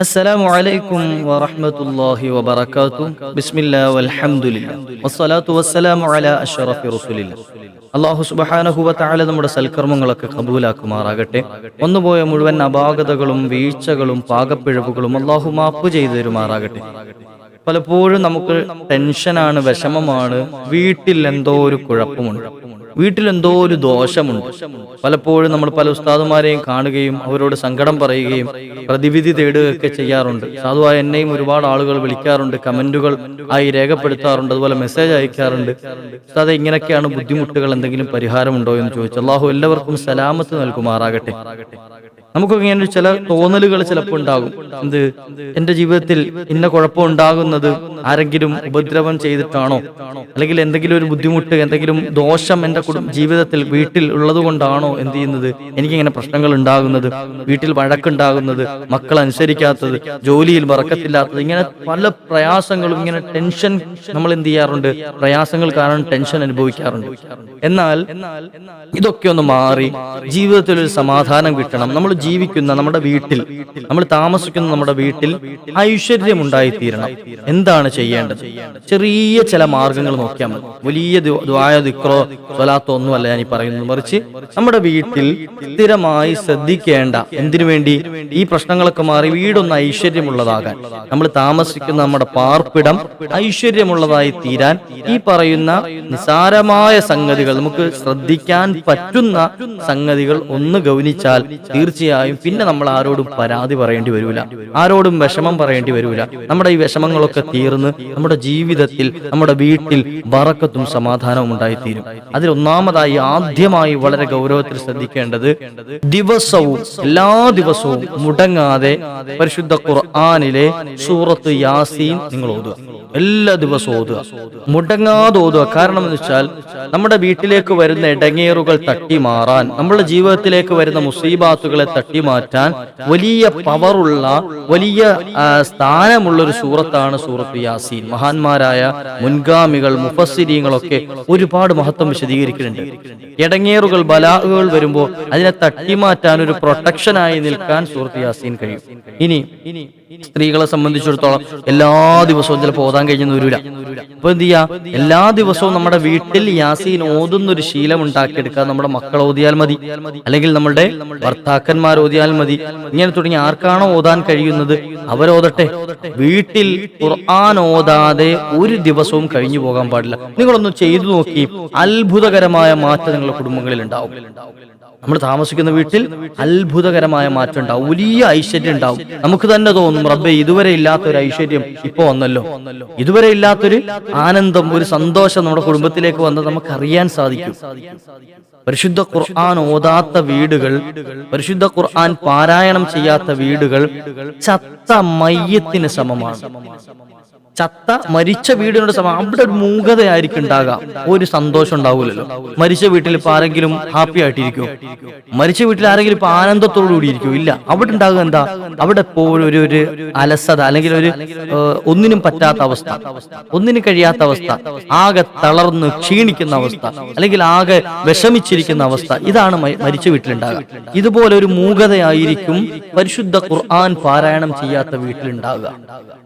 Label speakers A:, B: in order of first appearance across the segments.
A: السلام عليكم ورحمة الله وبركاته بسم الله والحمد لله والصلاة والسلام على أشرف رسول الله അള്ളാഹു സുബഹാനഹുവ താല നമ്മുടെ സൽക്കർമ്മങ്ങളൊക്കെ കബൂലാക്കുമാറാകട്ടെ ഒന്നുപോയ മുഴുവൻ അപാകതകളും വീഴ്ചകളും പാകപ്പിഴവുകളും അള്ളാഹു മാപ്പ് ചെയ്തു തരുമാറാകട്ടെ പലപ്പോഴും നമുക്ക് ടെൻഷനാണ് വിഷമമാണ് വീട്ടിൽ എന്തോ ഒരു കുഴപ്പമുണ്ട് വീട്ടിൽ എന്തോ ഒരു ദോഷമുണ്ട്. പലപ്പോഴും നമ്മൾ പല ഉസ്താദുമാരെയും കാണുകയും അവരോട് സങ്കടം പറയുകയും പ്രതിവിധി തേടുകയൊക്കെ ചെയ്യാറുണ്ട്. സാധുവായ എന്നെയും ഒരുപാട് ആളുകൾ വിളിക്കാറുണ്ട് കമന്റുകൾ ആയി രേഖപ്പെടുത്താറുണ്ട് അതുപോലെ മെസ്സേജ് അയക്കാറുണ്ട്. ഉസ്താദെ ഇങ്ങനെയൊക്കെയാണ് ബുദ്ധിമുട്ടുകൾ എന്തെങ്കിലും പരിഹാരമുണ്ടോ എന്ന് ചോദിച്ചു. അള്ളാഹു എല്ലാവർക്കും സലാമത്ത് നൽകുമാറാകട്ടെ. നമുക്കൊക്കെ ഇങ്ങനെ ചില തോന്നലുകൾ ചിലപ്പോൾ ഉണ്ടാകും. എന്ത്? എന്റെ ജീവിതത്തിൽ ഇന്ന കുഴപ്പം ഉണ്ടാകുന്നത് ആരെങ്കിലും ഉപദ്രവം ചെയ്തിട്ടാണോ? അല്ലെങ്കിൽ എന്തെങ്കിലും ഒരു ബുദ്ധിമുട്ട് എന്തെങ്കിലും ദോഷം എന്റെ ജീവിതത്തിൽ വീട്ടിൽ ഉള്ളത് കൊണ്ടാണോ എന്ത് ചെയ്യുന്നത്? എനിക്കിങ്ങനെ പ്രശ്നങ്ങൾ ഉണ്ടാകുന്നത് വീട്ടിൽ വഴക്കുണ്ടാകുന്നത് മക്കൾ അനുസരിക്കാത്തത് ജോലിയിൽ വറക്കത്തില്ലാത്തത് ഇങ്ങനെ പല പ്രയാസങ്ങളും ഇങ്ങനെ ടെൻഷൻ നമ്മൾ എന്ത് ചെയ്യാറുണ്ട്? പ്രയാസങ്ങൾ കാരണം ടെൻഷൻ അനുഭവിക്കാറുണ്ട്. എന്നാൽ ഇതൊക്കെ ഒന്ന് മാറി ജീവിതത്തിൽ ഒരു സമാധാനം കിട്ടണം. നമ്മൾ ജീവിക്കുന്ന നമ്മുടെ വീട്ടിൽ നമ്മൾ താമസിക്കുന്ന നമ്മുടെ വീട്ടിൽ ഐശ്വര്യം ഉണ്ടായിത്തീരണം എന്താണ് ചെയ്യേണ്ടത്? ചെറിയ ചില മാർഗങ്ങൾ നോക്കിയാൽ മതി. വലിയ ദ്വായ ദിക്രോ സ്വലാത്തോ ഒന്നുമല്ല ഞാൻ ഈ പറയുന്നത്. മറിച്ച് നമ്മുടെ വീട്ടിൽ സ്ഥിരമായി ശ്രദ്ധിക്കേണ്ട എന്തിനു വേണ്ടി? ഈ പ്രശ്നങ്ങളൊക്കെ മാറി വീടൊന്ന് ഐശ്വര്യമുള്ളതാകാൻ. നമ്മൾ താമസിക്കുന്ന നമ്മുടെ പാർപ്പിടം ഐശ്വര്യമുള്ളതായി തീരാൻ ഈ പറയുന്ന നിസാരമായ സംഗതികൾ നമുക്ക് ശ്രദ്ധിക്കാൻ പറ്റുന്ന സംഗതികൾ ഒന്ന് ഗൗനിച്ചാൽ തീർച്ചയായും പിന്നെ നമ്മൾ ആരോടും പരാതി പറയേണ്ടി വരൂല. ആരോടും വിഷമം പറയേണ്ടി വരൂല. നമ്മുടെ ഈ വിഷമങ്ങളൊക്കെ തീർന്ന് നമ്മുടെ ജീവിതത്തിൽ നമ്മുടെ വീട്ടിൽ വറക്കത്തും സമാധാനവും ഉണ്ടായിത്തീരും. അതിലൊന്നാമതായി ആദ്യമായി വളരെ ഗൗരവത്തിൽ ശ്രദ്ധിക്കേണ്ടത് ദിവസവും എല്ലാ ദിവസവും മുടങ്ങാതെ പരിശുദ്ധ ഖുർആാനിലെ സൂറത്ത് യാസീൻ നിങ്ങൾ ഓതുക. എല്ലാ ദിവസവും ഓതുക. മുടങ്ങാതെ ഓതുക. കാരണം എന്ന് വെച്ചാൽ നമ്മുടെ വീട്ടിലേക്ക് വരുന്ന ഇടങ്ങേറുകൾ തട്ടി മാറാൻ നമ്മുടെ ജീവിതത്തിലേക്ക് വരുന്ന മുസീബാത്തുകളെ തട്ടി മാറ്റാൻ വലിയ പവറുള്ള വലിയ സ്ഥാനമുള്ള ഒരു സൂറത്താണ് സൂറത്ത് യാസീൻ. മഹാന്മാരായ മുൻഗാമികൾ മുഫസ്സിരീങ്ങളൊക്കെ ഒരുപാട് മഹത്വം വിശദീകരിക്കുന്നുണ്ട്. ഇടങ്ങേറുകൾ ബലാഹുകൾ വരുമ്പോൾ അതിനെ തട്ടിമാറ്റാൻ ഒരു പ്രൊട്ടക്ഷനായി നിൽക്കാൻ സൂറത്ത് യാസീൻ കഴിയും. ഇനി സ്ത്രീകളെ സംബന്ധിച്ചിടത്തോളം എല്ലാ ദിവസവും ചിലപ്പോൾ ഓതാൻ കഴിഞ്ഞെന്ന് വരില്ല അപ്പൊ എന്ത് ചെയ്യാ? എല്ലാ ദിവസവും നമ്മുടെ വീട്ടിൽ യാസീൻ ഓതുന്ന ഒരു ശീലം ഉണ്ടാക്കിയെടുക്കാൻ നമ്മുടെ മക്കൾ ഓതിയാൽ മതി. അല്ലെങ്കിൽ നമ്മുടെ ഭർത്താക്കന്മാർ ഓതിയാൽ മതി. ഇങ്ങനെ തുടങ്ങി ആർക്കാണോ ഓതാൻ കഴിയുന്നത് അവരോതട്ടെ. വീട്ടിൽ ഖുർആൻ ഓതാതെ ഒരു ദിവസവും കഴിഞ്ഞു പോകാൻ പാടില്ല. നിങ്ങളൊന്ന് ചെയ്തു നോക്കി. അത്ഭുതകരമായ മാറ്റം നിങ്ങളുടെ കുടുംബങ്ങളിൽ ഉണ്ടാവും നമ്മൾ താമസിക്കുന്ന വീട്ടിൽ അത്ഭുതകരമായ മാറ്റം ഉണ്ടാവും വലിയ ഐശ്വര്യം ഉണ്ടാവും നമുക്ക് തന്നെ തോന്നും റബ്ബെ ഇതുവരെ ഇല്ലാത്ത ഒരു ഐശ്വര്യം ഇപ്പൊ വന്നല്ലോ. ഇതുവരെ ഇല്ലാത്തൊരു ആനന്ദം ഒരു സന്തോഷം നമ്മുടെ കുടുംബത്തിലേക്ക് വന്ന് നമുക്ക് അറിയാൻ സാധിക്കും. പരിശുദ്ധ ഖുർആൻ ഓതാത്ത വീടുകൾ പരിശുദ്ധ ഖുർആൻ പാരായണം ചെയ്യാത്ത വീടുകൾ ചത്ത മയ്യത്തിന് സമമാണ്. ചത്ത മരിച്ച വീടിനോട് സമയം അവിടെ ഒരു മൂകതയായിരിക്കും ഉണ്ടാകാം. ഒരു സന്തോഷം ഉണ്ടാവില്ലല്ലോ. മരിച്ച വീട്ടിൽ ഇപ്പൊ ആരെങ്കിലും ഹാപ്പി ആയിട്ടിരിക്കും മരിച്ച വീട്ടിൽ ആരെങ്കിലും ഇപ്പൊ ആനന്ദത്തോടു കൂടി ഇരിക്കും ഇല്ല. അവിടെ ഉണ്ടാകുക എന്താ? അവിടെ എപ്പോഴും ഒരു ഒരു അലസത അല്ലെങ്കിൽ ഒരു ഒന്നിനും പറ്റാത്ത അവസ്ഥ. ഒന്നിനും കഴിയാത്ത അവസ്ഥ. ആകെ തളർന്ന് ക്ഷീണിക്കുന്ന അവസ്ഥ. അല്ലെങ്കിൽ ആകെ വിഷമിച്ചിരിക്കുന്ന അവസ്ഥ. ഇതാണ് മരിച്ച വീട്ടിലുണ്ടാകുക ഇതുപോലെ ഒരു മൂകതയായിരിക്കും പരിശുദ്ധ ഖുർആൻ പാരായണം ചെയ്യാത്ത വീട്ടിലുണ്ടാകുക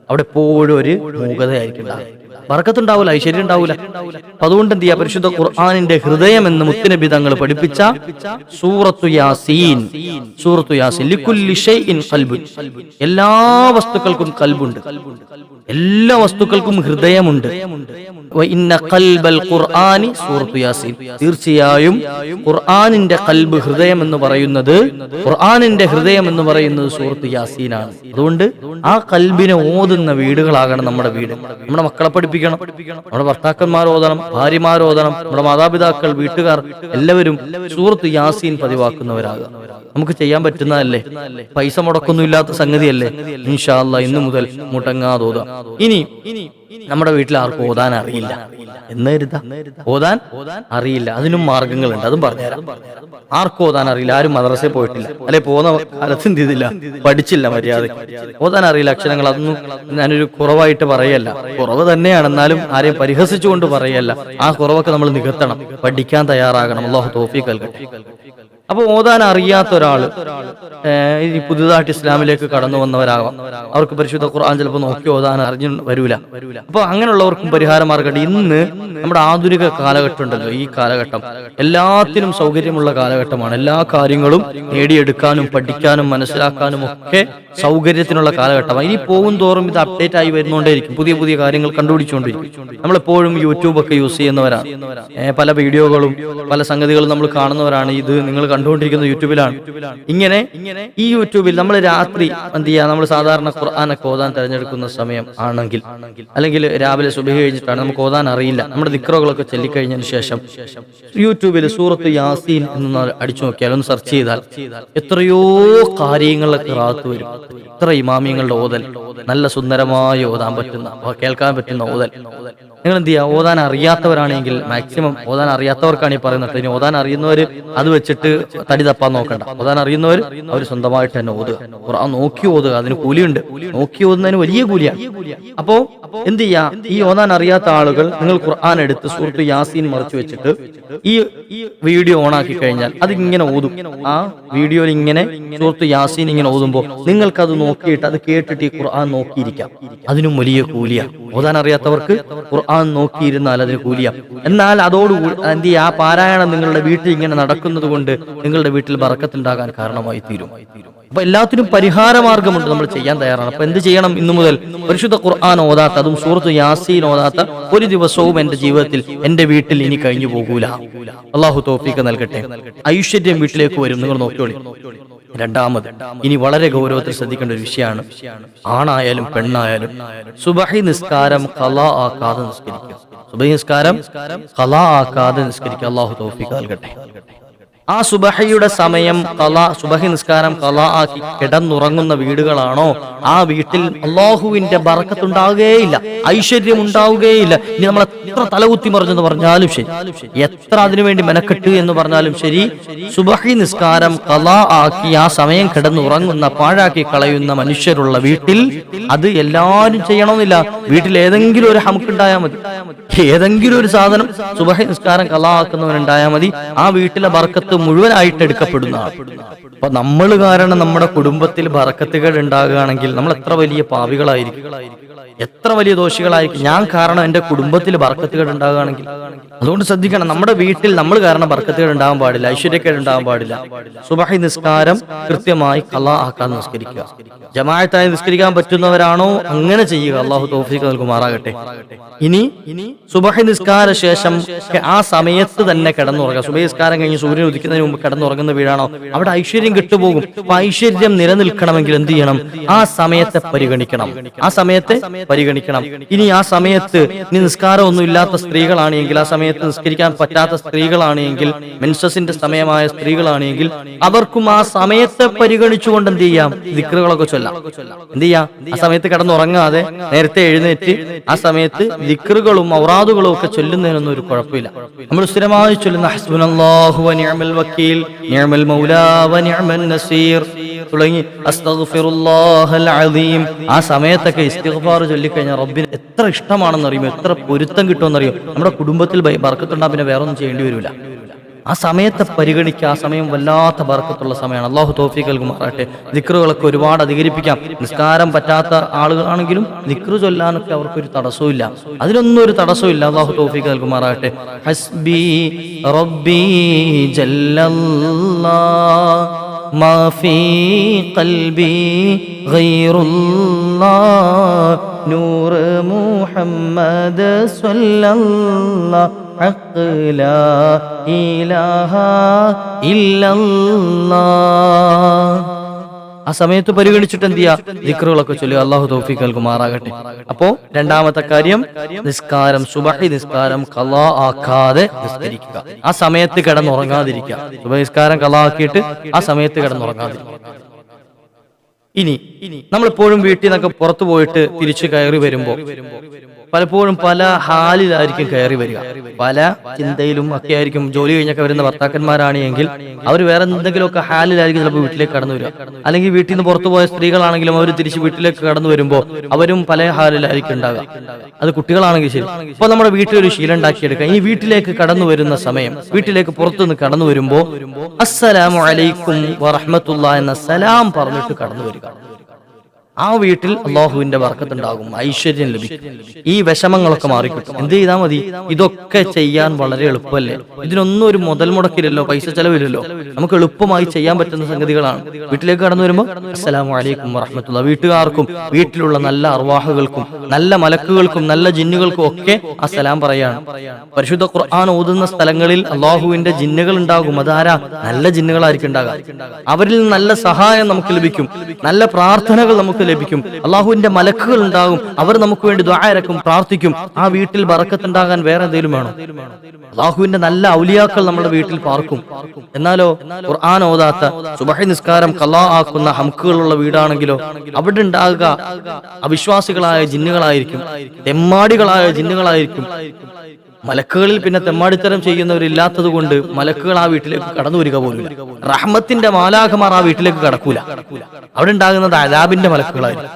A: അവിടെ എപ്പോഴും ഒരു മൂകതയായിരിക്കും. വറക്കത്തുണ്ടാവില്ല ഐശ്വര്യം ഉണ്ടാവൂല അപ്പൊ അതുകൊണ്ട് എന്ത് ചെയ്യാ പരിശുദ്ധ ഖുർആാനിന്റെ ഹൃദയം എന്ന് മുത്തുനബി തങ്ങൾ പഠിപ്പിച്ച സൂറത്തു യാസീൻ. സൂറത്തു യാസീൻ. എല്ലാ വസ്തുക്കൾക്കും കൽബുണ്ട് എല്ലാ വസ്തുക്കൾക്കും ഹൃദയമുണ്ട്. ഖുർആനി സൂറത്തു യാസീൻ. തീർച്ചയായും ഖുർആാനിന്റെ കൽബ് ഹൃദയം എന്ന് പറയുന്നത് ഖുർആാനിന്റെ ഹൃദയം എന്ന് പറയുന്നത് സൂറത്ത് യാസീനാണ്. അതുകൊണ്ട് ആ കൽബിനെ ഓതുന്ന വീടുകളാകണം നമ്മുടെ വീട്. നമ്മുടെ മക്കളെ പഠിപ്പിക്കണം. നമ്മുടെ ഭർത്താക്കന്മാർ ഓതണം. ഭാര്യമാർ ഓതണം. നമ്മുടെ മാതാപിതാക്കൾ വീട്ടുകാർ എല്ലാവരും സൂറത്ത് യാസീൻ പതിവാക്കുന്നവരാകുക. നമുക്ക് ചെയ്യാൻ പറ്റുന്നതല്ലേ? പൈസ മുടക്കൊന്നും ഇല്ലാത്ത സംഗതിയല്ലേ? ഇൻഷാല്ല ഇന്നു മുതൽ മുടങ്ങാതോതാം ഇനി ഇനി നമ്മുടെ വീട്ടിൽ ആർക്കും ഓതാൻ അറിയില്ല. എന്ന് കരുതാ ഓതാൻ അറിയില്ല. അതിനും മാർഗങ്ങളുണ്ട്. അതും പറഞ്ഞുതരാം. ആർക്കും ഓതാൻ അറിയില്ല. ആരും മദ്രസയിൽ പോയിട്ടില്ല. അല്ലെ പോകുന്ന കാലത്ത് എന്ത് ചെയ്തില്ല പഠിച്ചില്ല മര്യാദ ഓതാൻ അറിയില്ല അക്ഷരങ്ങൾ അതൊന്നും ഞാനൊരു കുറവായിട്ട് പറയല്ല. കുറവ് തന്നെയാണ് എന്നാലും ആരെയും പരിഹസിച്ചുകൊണ്ട് പറയല്ല. ആ കുറവൊക്കെ നമ്മൾ നികത്തണം. പഠിക്കാൻ തയ്യാറാകണം. അള്ളാഹു തോഫി കൽക്കട്ടെ അപ്പൊ ഓതാൻ അറിയാത്ത ഒരാൾ ഇനി പുതുതായിട്ട് ഇസ്ലാമിലേക്ക് കടന്നു വന്നവരാകാം അവർക്ക് പരിശുദ്ധ ഖുർആൻ ചിലപ്പോൾ നോക്കി ഓതാൻ അറിഞ്ഞു വരൂല. അപ്പൊ അങ്ങനെയുള്ളവർക്കും പരിഹാര മാർഗമുണ്ട് ഇന്ന് നമ്മുടെ ആധുനിക കാലഘട്ടം ഉണ്ടല്ലോ ഈ കാലഘട്ടം. എല്ലാത്തിനും സൗകര്യമുള്ള കാലഘട്ടമാണ്. എല്ലാ കാര്യങ്ങളും നേടിയെടുക്കാനും പഠിക്കാനും മനസ്സിലാക്കാനും ഒക്കെ സൗകര്യത്തിനുള്ള കാലഘട്ടമാണ് ഇനി പോകും തോറും ഇത് അപ്ഡേറ്റ് ആയി വരുന്നോണ്ടേയിരിക്കും. പുതിയ പുതിയ കാര്യങ്ങൾ കണ്ടുപിടിച്ചുകൊണ്ടിരിക്കും. നമ്മളെപ്പോഴും യൂട്യൂബ് ഒക്കെ യൂസ് ചെയ്യുന്നവരാണ്. പല വീഡിയോകളും പല സംഗതികളും നമ്മൾ കാണുന്നവരാണ്. ഇത് നിങ്ങൾ കണ്ടുകൊണ്ടിരിക്കുന്ന യൂട്യൂബിലാണ്. ഇങ്ങനെ ഈ യൂട്യൂബിൽ നമ്മൾ രാത്രി എന്ത് ചെയ്യുക നമ്മൾ സാധാരണ ഖുർആാനൊക്കെ ഓതാൻ തിരഞ്ഞെടുക്കുന്ന സമയം ആണെങ്കിൽ അല്ലെങ്കിൽ രാവിലെ സുബഹി കഴിഞ്ഞിട്ടാണ് നമുക്ക് ഓതാൻ അറിയില്ല. നമ്മുടെ ദിക്രോകളൊക്കെ ചൊല്ലിക്കഴിഞ്ഞതിന് ശേഷം യൂട്യൂബിൽ സൂറത്ത് യാസീൻ എന്ന് അടിച്ചു നോക്കിയാൽ ഒന്ന് സെർച്ച് ചെയ്താൽ എത്രയോ കാര്യങ്ങളൊക്കെ റാത്ത് വരും. എത്ര ഇമാമിയങ്ങളുടെ ഓതൽ. നല്ല സുന്ദരമായി ഓതാൻ പറ്റുന്ന കേൾക്കാൻ പറ്റുന്ന ഓതൽ. നിങ്ങൾ എന്ത് ചെയ്യുക ഓതാൻ അറിയാത്തവരാണെങ്കിൽ മാക്സിമം ഓതാൻ അറിയാത്തവർക്കാണ് ഈ പറയുന്നത്. ഇനി ഓതാൻ അറിയുന്നവർ അത് വെച്ചിട്ട് തടി തപ്പാൻ നോക്കണ്ട. ഓതാൻ അറിയുന്നവർ അവർ സ്വന്തമായിട്ട് തന്നെ ഓതുക. ഖുർആൻ നോക്കി ഓതുക. അതിന് കൂലിയുണ്ട്. നോക്കി ഓതുന്നതിന് വലിയ കൂലിയാണ്. അപ്പോ എന്ത് ചെയ്യാ ഈ ഓതാൻ അറിയാത്ത ആളുകൾ നിങ്ങൾ ഖുർആൻ എടുത്ത് സുഹൃത്ത് യാസീൻ മറിച്ചു വെച്ചിട്ട് ഈ വീഡിയോ ഓൺ ആക്കി കഴിഞ്ഞാൽ അത് ഇങ്ങനെ ഓതും. ആ വീഡിയോയിൽ ഇങ്ങനെ സുഹൃത്ത് യാസീൻ ഇങ്ങനെ ഓതുമ്പോൾ നിങ്ങൾക്ക് അത് നോക്കിയിട്ട് അത് കേട്ടിട്ട് ഈ ഖുർആൻ നോക്കിയിരിക്കാം. അതിനും വലിയ കൂലിയാണ്. ഓതാൻ അറിയാത്തവർക്ക് ഖുർആൻ നോക്കിയിരുന്നാൽ അതിന് കൂലിയാ. എന്നാൽ അതോട് എന്ത് ആ പാരായണം നിങ്ങളുടെ വീട്ടിൽ ഇങ്ങനെ നടക്കുന്നത് കൊണ്ട് നിങ്ങളുടെ വീട്ടിൽ ബറക്കത്തുണ്ടാകാൻ കാരണമായി തീരും. അപ്പൊ എല്ലാത്തിനും പരിഹാര മാർഗമുണ്ട് നമ്മൾ ചെയ്യാൻ തയ്യാറാണ്. അപ്പൊ എന്ത് ചെയ്യണം? ഇന്നു മുതൽ പരിശുദ്ധ ഖുർആൻ ഓതാത്ത അതും സൂറത്ത് യാസീൻ ഓതാത്ത ഒരു ദിവസവും എന്റെ ജീവിതത്തിൽ എന്റെ വീട്ടിൽ ഇനി കഴിഞ്ഞു പോകൂല. അള്ളാഹു തോഫീക്ക് നൽകട്ടെ. ഐശ്വര്യം വീട്ടിലേക്ക് വരും. നിങ്ങൾ നോക്കിയോളി രണ്ടാമത് ഇനി വളരെ ഗൗരവത്തിൽ ശ്രദ്ധിക്കേണ്ട ഒരു വിഷയമാണ് ആണായാലും പെണ്ണായാലും സുബഹി നിസ്കാരം കല ആക്കാതെ നിസ്കരിക്കുക. സുബഹി നിസ്കാരം കല ആക്കാതെ നിസ്കരിക്കുക. അള്ളാഹു തോഫിക്ക് നൽകട്ടെ. ആ സുബഹയുടെ സമയം കല സുബഹി നിസ്കാരം കല ആക്കി കിടന്നുറങ്ങുന്ന വീടുകളാണോ? ആ വീട്ടിൽ അള്ളാഹുവിന്റെ ബറക്കത്തുണ്ടാവുകയില്ല ഐശ്വര്യം ഉണ്ടാവുകയില്ല ഇനി നമ്മൾ എത്ര തലകുത്തി മറിഞ്ഞെന്ന് പറഞ്ഞാലും ശരി. എത്ര അതിനുവേണ്ടി മെനക്കെട്ട് എന്ന് പറഞ്ഞാലും ശരി സുബഹി നിസ്കാരം കല ആക്കി ആ സമയം കിടന്നുറങ്ങുന്ന പാഴാക്കി കളയുന്ന മനുഷ്യരുള്ള വീട്ടിൽ അത് എല്ലാവരും ചെയ്യണമെന്നില്ല. വീട്ടിൽ ഏതെങ്കിലും ഒരു ഹമുക്കുണ്ടായാൽ മതി. ഏതെങ്കിലും ഒരു സാധനം സുബഹി നിസ്കാരം കല ആക്കുന്നവനുണ്ടായാൽ മതി. ആ വീട്ടിലെ ബർക്കത്ത് മുഴുവനായിട്ട് എടുക്കപ്പെടുന്നതാണ് അപ്പൊ നമ്മൾ കാരണം നമ്മുടെ കുടുംബത്തിൽ ബറക്കത്തുകൾ ഉണ്ടാകുകയാണെങ്കിൽ നമ്മൾ എത്ര വലിയ പാവികളായിരിക്കും? എത്ര വലിയ ദോഷികളായിരിക്കും? ഞാൻ കാരണം എന്റെ കുടുംബത്തിൽ ബർക്കത്തുകൾ ഉണ്ടാകുകയാണെങ്കിൽ. അതുകൊണ്ട് ശ്രദ്ധിക്കണം നമ്മുടെ വീട്ടിൽ നമ്മൾ കാരണം ബർക്കത്തുകൾ ഉണ്ടാവാൻ പാടില്ല ഐശ്വര്യക്കേട് ഉണ്ടാവാൻ പാടില്ല. സുബഹി നിസ്കാരം കൃത്യമായി കള്ള ആക്കാൻ നിസ്കരിക്കുക. ജമായത്തായി നിസ്കരിക്കാൻ പറ്റുന്നവരാണോ? അങ്ങനെ ചെയ്യുക. അള്ളാഹു തോഫിക്ക് നൽകുമാറാകട്ടെ. ഇനി ഇനി സുബഹി നിസ്കാര ശേഷം ആ സമയത്ത് തന്നെ കിടന്നുറങ്ങുക. സുബഹി നിസ്കാരം കഴിഞ്ഞ് സൂര്യൻ ഉദിക്കുന്നതിന് മുമ്പ് കിടന്നുറങ്ങുന്ന വീടാണോ? അവിടെ ഐശ്വര്യം കിട്ടുപോകും. അപ്പൊ ഐശ്വര്യം നിലനിൽക്കണമെങ്കിൽ എന്ത് ചെയ്യണം? ആ സമയത്തെ പരിഗണിക്കണം. ആ സമയത്തെ പരിഗണിക്കണം. ഇനി ആ സമയത്ത് ഇനി നിസ്കാരം ഒന്നും ഇല്ലാത്ത സ്ത്രീകളാണെങ്കിൽ ആ സമയത്ത് നിസ്കരിക്കാൻ പറ്റാത്ത സ്ത്രീകളാണെങ്കിൽ മെൻസസിന്റെ സമയമായ സ്ത്രീകളാണെങ്കിൽ അവർക്കും ആ സമയത്തെ പരിഗണിച്ചുകൊണ്ട് എന്ത് ചെയ്യാം? ദിക്റുകളൊക്കെ ചൊല്ലാം. എന്ത് ചെയ്യാം? ആ സമയത്ത് കിടന്നുറങ്ങാതെ നേരത്തെ എഴുന്നേറ്റ് ആ സമയത്ത് ദിക്റുകളും ഔറാദുകളും ഒക്കെ ചൊല്ലുന്നതിനൊന്നും ഒരു കുഴപ്പമില്ല. നമ്മൾ സ്ഥിരമായി ചൊല്ലുന്ന ഹസ്ബുനല്ലാഹു വക്കീൽ നിഅമൽ മൗലാ നസീർ തുടങ്ങി. അസ്തഗ്ഫിറുല്ലാഹൽ അലീം ആ സമയത്തൊക്കെ ഇസ്തിഫാർ ചൊല്ലിക്കഴിഞ്ഞാൽ റബ്ബിന് എത്ര ഇഷ്ടമാണെന്ന് അറിയുമോ എത്ര പൊരുത്തം കിട്ടുമെന്നറിയോ നമ്മുടെ കുടുംബത്തിൽ ബർക്കത്തുണ്ടാ പിന്നെ വേറെ ഒന്നും ചെയ്യേണ്ടി വരില്ല ആ സമയത്തെ പരിഗണിക്കുക ആ സമയം വല്ലാത്ത ബർക്കത്തുള്ള സമയമാണ്. അള്ളാഹു തോഫീക്ക് നൽകുമാറാട്ടെ ദിക്റുകളൊക്കെ ഒരുപാട് അധികരിപ്പിക്കാം. നിസ്കാരം പറ്റാത്ത ആളുകളാണെങ്കിലും ദിക്റ് ചൊല്ലാനൊക്കെ അവർക്കൊരു തടസ്സമില്ല അതിനൊന്നും ഒരു തടസ്സമില്ല അള്ളാഹു തോഫീക്ക് നൽകുമാറാട്ടെ ഹസ്ബി റബ്ബി ജല്ലല്ലാ. ما في قلبي غير الله نور محمد صلى الله حق لا إله إلا الله ആ സമയത്ത് പരിഗണിച്ചിട്ട് എന്ത് ചെയ്യാ ദിക്റുകളൊക്കെ ചൊല്ലി അള്ളാഹു തൗഫീഖ് നൽകുമാറാകട്ടെ. അപ്പോ രണ്ടാമത്തെ കാര്യം നിസ്കാരം സുബഹി നിസ്കാരം കലാ ആക്കാതെ നിസ്കരിക്കുക. ആ സമയത്ത് കിടന്നുറങ്ങാതിരിക്കുക. സുബഹി നിസ്കാരം കലാ ആക്കിയിട്ട് ആ സമയത്ത് കിടന്നുറങ്ങാതിരിക്കുക. ഇനി നമ്മളെപ്പോഴും വീട്ടിൽ നിന്നൊക്കെ പുറത്തു പോയിട്ട് തിരിച്ചു കയറി വരുമ്പോ പലപ്പോഴും പല ഹാലിലായിരിക്കും കയറി വരിക. പല ചിന്തയിലും ഒക്കെ ആയിരിക്കും ജോലി കഴിഞ്ഞൊക്കെ വരുന്ന ഭർത്താക്കന്മാരാണ് എങ്കിൽ അവർ വേറെ എന്തെങ്കിലുമൊക്കെ ഹാലിലായിരിക്കും ചിലപ്പോൾ വീട്ടിലേക്ക് കടന്നു വരിക. അല്ലെങ്കിൽ വീട്ടിൽ നിന്ന് പുറത്തു പോയ സ്ത്രീകളാണെങ്കിലും അവർ തിരിച്ച് വീട്ടിലേക്ക് കടന്നു വരുമ്പോൾ അവരും പല ഹാലിലായിരിക്കും ഉണ്ടാകുക അത് കുട്ടികളാണെങ്കിൽ ശരി. അപ്പൊ നമ്മുടെ വീട്ടിലൊരു ശീലം ഉണ്ടാക്കിയെടുക്കാം. ഈ വീട്ടിലേക്ക് കടന്നു വരുന്ന സമയം വീട്ടിലേക്ക് പുറത്തുനിന്ന് കടന്നു വരുമ്പോൾ അസ്സലാമു അലൈക്കും വറഹമത്തുള്ള എന്ന സലാം പറഞ്ഞിട്ട് കടന്നു വരിക. ആ വീട്ടിൽ അള്ളാഹുവിന്റെ വർക്കത്തുണ്ടാകും ഐശ്വര്യം ലഭിക്കും. ഈ വിഷമങ്ങളൊക്കെ മാറിക്കിട്ടും. എന്ത് ചെയ്താൽ മതി? ഇതൊക്കെ ചെയ്യാൻ വളരെ എളുപ്പമല്ലേ? ഇതിനൊന്നും ഒരു മുതൽ മുടക്കില്ലല്ലോ പൈസ ചെലവില്ലല്ലോ. നമുക്ക് എളുപ്പമായി ചെയ്യാൻ പറ്റുന്ന സംഗതികളാണ്. വീട്ടിലേക്ക് കടന്നു വരുമ്പോൾ അസ്സലാമു അലൈക്കും വറഹമത്തുള്ള വീട്ടുകാർക്കും വീട്ടിലുള്ള നല്ല അർവാഹുകൾക്കും നല്ല മലക്കുകൾക്കും നല്ല ജിന്നുകൾക്കും ഒക്കെ അസ്സലാം സലാം പറയാണ്. പരിശുദ്ധ ഖുർആൻ ഓതുന്ന സ്ഥലങ്ങളിൽ അള്ളാഹുവിന്റെ ജിന്നുകൾ ഉണ്ടാകും. അതാരാ? നല്ല ജിന്നുകളായിരിക്കും ഉണ്ടാകാം അവരിൽ നല്ല സഹായം നമുക്ക് ലഭിക്കും. നല്ല പ്രാർത്ഥനകൾ നമുക്ക് ലഭിക്കും. അള്ളാഹുവിന്റെ മലക്കുകൾ ഉണ്ടാകും. അവർ നമുക്ക് വേണ്ടി ദ്വാരക്കും പ്രാർത്ഥിക്കും. ആ വീട്ടിൽ ബറക്കത്തുണ്ടാകാൻ വേറെ എന്തെങ്കിലും വേണം? അള്ളാഹുവിന്റെ നല്ല ഔലിയാക്കൾ നമ്മുടെ വീട്ടിൽ പാർക്കും. എന്നാലോ ഖുർആൻ ഓതാത്ത സുബഹി നിസ്കാരം കലാ ആക്കുന്ന ഹംക്കുകളുള്ള വീടാണെങ്കിലോ അവിടെ ഉണ്ടാകുക അവിശ്വാസികളായ ജിന്നുകളായിരിക്കും തെമ്മാടികളായ ജിന്നുകളായിരിക്കും. മലക്കുകളിൽ പിന്നെ തെമ്മാടിത്തരം ചെയ്യുന്നവരില്ലാത്തത് കൊണ്ട് മലക്കുകൾ ആ വീട്ടിലേക്ക് കടന്നു വരിക പോലും റഹ്മത്തിന്റെ മാലാഖമാർ ആ വീട്ടിലേക്ക് കടക്കൂല. അവിടെ ഉണ്ടാകുന്നത് അലാബിന്റെ മലക്കുകളായിരിക്കും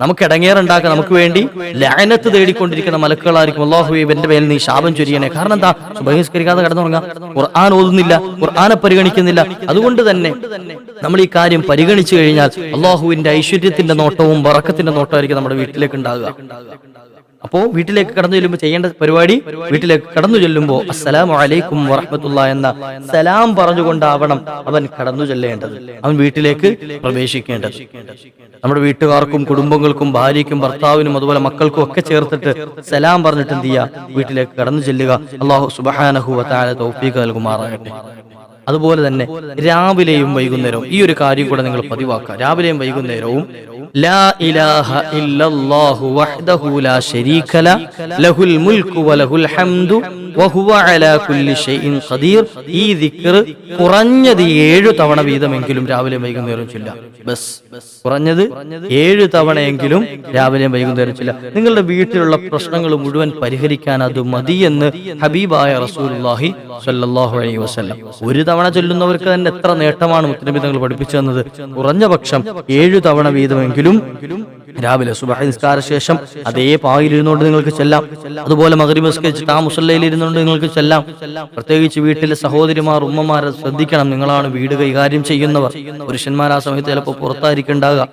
A: നമുക്ക് ഇടങ്ങേറുണ്ടാക്കുക നമുക്ക് വേണ്ടി ലയനത്ത് തേടിക്കൊണ്ടിരിക്കുന്ന മലക്കുകളായിരിക്കും. അള്ളാഹു എന്റെ മേൽ നീ ശാപം ചൊരിയണേ. കാരണം എന്താ? ബഹിഷ്കരിക്കാതെ കടന്നുറങ്ങാം. ഖുർആൻ ഓതുന്നില്ല ഖുർആനെ പരിഗണിക്കുന്നില്ല. അതുകൊണ്ട് തന്നെ നമ്മൾ ഈ കാര്യം പരിഗണിച്ചു കഴിഞ്ഞാൽ അള്ളാഹുവിന്റെ ഐശ്വര്യത്തിന്റെ നോട്ടവും ബറക്കത്തിന്റെ നോട്ടമായിരിക്കും നമ്മുടെ വീട്ടിലേക്ക് ഉണ്ടാകുക. അപ്പോ വീട്ടിലേക്ക് കടന്നു ചെല്ലുമ്പോൾ ചെയ്യേണ്ട പരിപാടി? വീട്ടിലേക്ക് കടന്നു ചെല്ലുമ്പോൾ അസ്സലാം വലൈക്കും വറഹമത്തുള്ള എന്ന സലാം പറഞ്ഞുകൊണ്ടാവണം അവൻ കടന്നു ചെല്ലേണ്ടത്. അവൻ വീട്ടിലേക്ക് പ്രവേശിക്കേണ്ടത്. നമ്മുടെ വീട്ടുകാർക്കും കുടുംബങ്ങൾക്കും ഭാര്യയ്ക്കും ഭർത്താവിനും അതുപോലെ മക്കൾക്കും ഒക്കെ ചേർത്തിട്ട് സലാം പറഞ്ഞിട്ട് എന്ത് ചെയ്യുക വീട്ടിലേക്ക് കടന്നു ചെല്ലുക. അള്ളാഹു സുബാനഹു വതാല തൗഫീഖ് നൽകുമാറാകട്ടെ. അതുപോലെ തന്നെ രാവിലെയും വൈകുന്നേരവും ഈ ഒരു കാര്യം കൂടെ നിങ്ങൾ പതിവാക്കുക. രാവിലെയും വൈകുന്നേരവും لا إله إلا الله وحده لا شريك له له الملك وله الحمد. ഖദീർ. ഈ കുറഞ്ഞത് ഏഴു തവണ വീതമെങ്കിലും രാവിലെയും വൈകുന്നേരം ചില്ല ബസ്. കുറഞ്ഞത് ഏഴു തവണയെങ്കിലും രാവിലെയും വൈകുന്നേരം ചില്ല നിങ്ങളുടെ വീട്ടിലുള്ള പ്രശ്നങ്ങൾ മുഴുവൻ പരിഹരിക്കാൻ അത് മതി എന്ന് ഹബീബായ റസൂലുള്ളാഹി അലൈഹി വസല്ലം. ഒരു തവണ ചൊല്ലുന്നവർക്ക് തന്നെ എത്ര നേട്ടമാണ് മുത്തനബി തങ്ങൾ പഠിപ്പിച്ചു തന്നത്. കുറഞ്ഞ പക്ഷം ഏഴു തവണ വീതമെങ്കിലും രാവിലെ സുബഹ നിസ്കാര ശേഷം അതേ പായിലിരുന്നുകൊണ്ട് നിങ്ങൾക്ക് ചെല്ലാം. അതുപോലെ മകരീബ് നിസ്കരിച്ചിട്ട് ആ മുസല്ലയിൽ ഇരുന്നുകൊണ്ട് നിങ്ങൾക്ക് ചെല്ലാം. പ്രത്യേകിച്ച് വീട്ടിലെ സഹോദരിമാർ ഉമ്മമാരെ ശ്രദ്ധിക്കണം. നിങ്ങളാണ് വീട് കൈകാര്യം ചെയ്യുന്നവർ. പുരുഷന്മാർ ആ സമയത്ത് ചിലപ്പോൾ പുറത്തായിരിക്കുണ്ടാകുക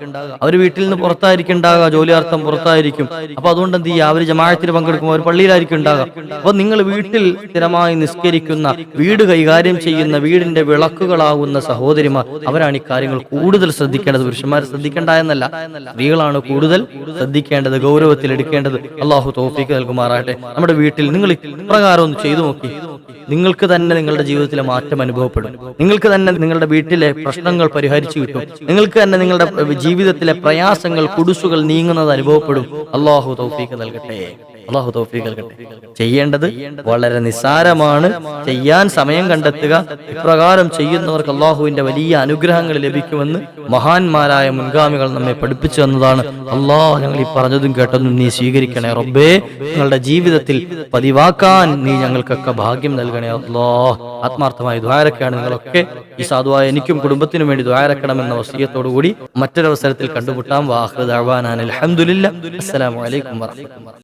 A: അവർ വീട്ടിൽ നിന്ന് പുറത്തായിരിക്കുണ്ടാകുക ജോലിയാർത്ഥം പുറത്തായിരിക്കും. അപ്പൊ അതുകൊണ്ട് എന്ത് ചെയ്യുക? അവർ ജമാത്തിൽ പങ്കെടുക്കും അവർ പള്ളിയിലായിരിക്കും ഉണ്ടാകുക അപ്പൊ നിങ്ങൾ വീട്ടിൽ സ്ഥിരമായി നിസ്കരിക്കുന്ന വീട് കൈകാര്യം ചെയ്യുന്ന വീടിന്റെ വിളക്കുകളാകുന്ന സഹോദരിമാർ അവരാണ് ഇക്കാര്യങ്ങൾ കാര്യങ്ങൾ കൂടുതൽ ശ്രദ്ധിക്കേണ്ടത്. പുരുഷന്മാർ ശ്രദ്ധിക്കേണ്ട എന്നല്ല. സ്ത്രീകളാണ് കൂടുതൽ ശ്രദ്ധിക്കേണ്ടത് ഗൗരവത്തിൽ എടുക്കേണ്ടത് അള്ളാഹു തോഫിക്ക് നൽകുമാറാകട്ടെ. നമ്മുടെ വീട്ടിൽ നിങ്ങൾ ഇപ്രകാരം ഒന്ന് ചെയ്തു നോക്കി. നിങ്ങൾക്ക് തന്നെ നിങ്ങളുടെ ജീവിതത്തിലെ മാറ്റം അനുഭവപ്പെടും. നിങ്ങൾക്ക് തന്നെ നിങ്ങളുടെ വീട്ടിലെ പ്രശ്നങ്ങൾ പരിഹരിച്ചു കിട്ടും. നിങ്ങൾക്ക് തന്നെ നിങ്ങളുടെ ജീവിതത്തിലെ പ്രയാസങ്ങൾ കുടുസുകൾ നീങ്ങുന്നത് അനുഭവപ്പെടും. അള്ളാഹു തൗഫീക്ക് നൽകട്ടെ. അള്ളാഹു തൗഫീഖ് നൽകട്ടെ. ചെയ്യേണ്ടത് വളരെ നിസ്സാരമാണ്. ചെയ്യാൻ സമയം കണ്ടെത്തുക. ഇപ്രകാരം ചെയ്യുന്നവർക്ക് അള്ളാഹുവിന്റെ വലിയ അനുഗ്രഹങ്ങൾ ലഭിക്കുമെന്ന് മഹാന്മാരായ മുൻഗാമികൾ നമ്മെ പഠിപ്പിച്ചു തന്നതാണ്. അള്ളാഹു ഞങ്ങൾ ഈ പറഞ്ഞതും കേട്ടതും നീ സ്വീകരിക്കണേ റബ്ബേ. നിങ്ങളുടെ ജീവിതത്തിൽ പതിവാക്കാൻ നീ ഞങ്ങൾക്കൊക്കെ ഭാഗ്യം നൽകണേ അള്ളാഹ് ആത്മാർത്ഥമായ ദ്വാരക്കാണ് നിങ്ങളൊക്കെ. ഈ സാധുവായ എനിക്കും കുടുംബത്തിനും വേണ്ടി ദ്വാരക്കണമെന്ന വസീയത്തോടു കൂടി മറ്റൊരവസരത്തിൽ കണ്ടുമുട്ടാം. വാഹൃദാൻ അലഹമുല്ല അസ്സലാമു അലൈക്കും വറഹ്മത്തുള്ളാഹി